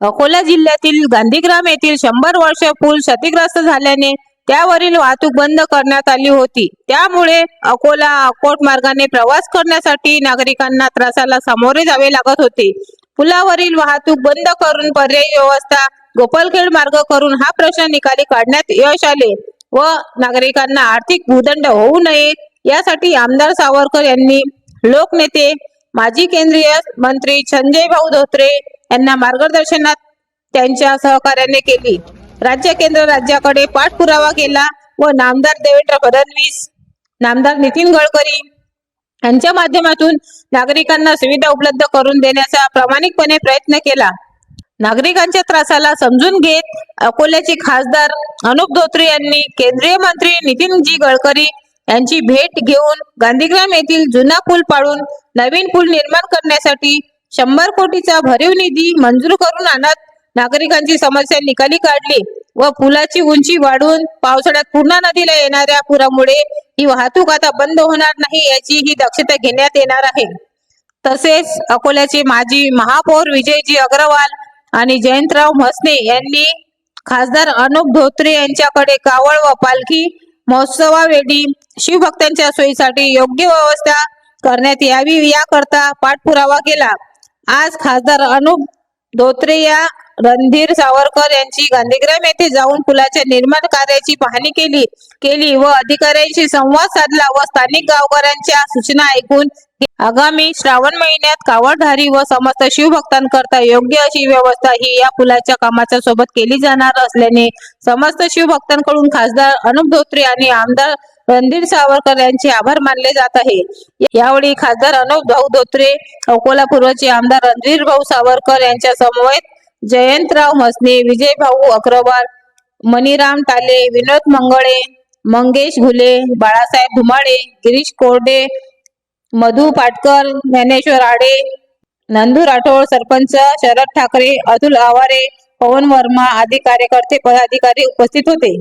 अकोला जिल्ह्यातील गांधीग्राम येथील शंभर वर्ष पूल क्षतिग्रस्त झाल्याने त्यावरील वाहतूक बंद करण्यात आली होती. त्यामुळे अकोला अकोट मार्गाने प्रवास करण्यासाठी नागरिकांना त्रासाला सामोरे जावे लागत होते. पुलावरील वाहतूक बंद करून पर्यायी व्यवस्था गोपालखेड मार्ग करून हा प्रश्न निकाली काढण्यात यश आले व नागरिकांना आर्थिक भूदंड होऊ नये यासाठी आमदार सावरकर यांनी लोकनेते माजी केंद्रीय मंत्री संजय भाऊ धोत्रे यांना मार्गदर्शनात त्यांच्या सहकार्याने केली. राज्य केंद्र राज्याकडे पाठपुरावा केला व नामदार देवेंद्र फडणवीस नामदार नितीन गडकरी यांच्या माध्यमातून नागरिकांना सुविधा उपलब्ध करून देण्याचा प्रामाणिकपणे प्रयत्न केला. नागरिकांच्या त्रासाला समजून घेत अकोल्याचे खासदार अनुप धोत्रे यांनी केंद्रीय मंत्री नितीनजी गडकरी यांची भेट घेऊन गांधीग्राम येथील जुना पूल पाडून नवीन पूल निर्माण करण्यासाठी शंभर कोटीचा भरीव निधी मंजूर करून आणत नागरिकांची समस्या निकाली काढली व पुलाची उंची वाढून पावसाळ्यात पूर्णा नदीला येणाऱ्या पुरामुळे ही वाहतूक आता बंद होणार नाही याची ही दक्षता घेण्यात येणार आहे. तसेच अकोल्याचे माजी महापौर विजयजी अग्रवाल आणि जयंतराव म्हसने यांनी खासदार अनुप धोत्रे यांच्याकडे कावळ व पालखी महोत्सवावेळी शिवभक्तांच्या सोयीसाठी योग्य व्यवस्था करण्यात यावी याकरता पाठपुरावा केला. आज खासदार अनुप धोत्रे या रणधीर सावरकर यांची गांधीग्राम येथे जाऊन पुलाच्या निर्माण कार्याची पाहणी केली केली व अधिकाऱ्यांशी संवाद साधला व स्थानिक गावकऱ्यांच्या सूचना ऐकून आगामी श्रावण महिन्यात कावडधारी व समस्त शिवभक्तांकरता योग्य अशी व्यवस्था ही या पुलाच्या कामाच्या सोबत केली जाणार असल्याने समस्त शिवभक्तांकडून खासदार अनुप धोत्रे आणि आमदार रणधीर सावरकर यांचे आभार मानले जात आहे. यावेळी खासदार अनुप भाऊ धोत्रे अकोला पूर्वचे आमदार रणधीर भाऊ सावरकर यांच्या समवेत जयंतराव मसने विजय भाऊ अग्रवाल मणिराम टाले विनोद मंगळे मंगेश घुले बाळासाहेब धुमाळे गिरीश कोरडे मधु पाटकर ज्ञानेश्वर आडे नंदू राठोड सरपंच शरद ठाकरे अतुल आवारे पवन वर्मा आदी कार्यकर्ते पदाधिकारी उपस्थित होते.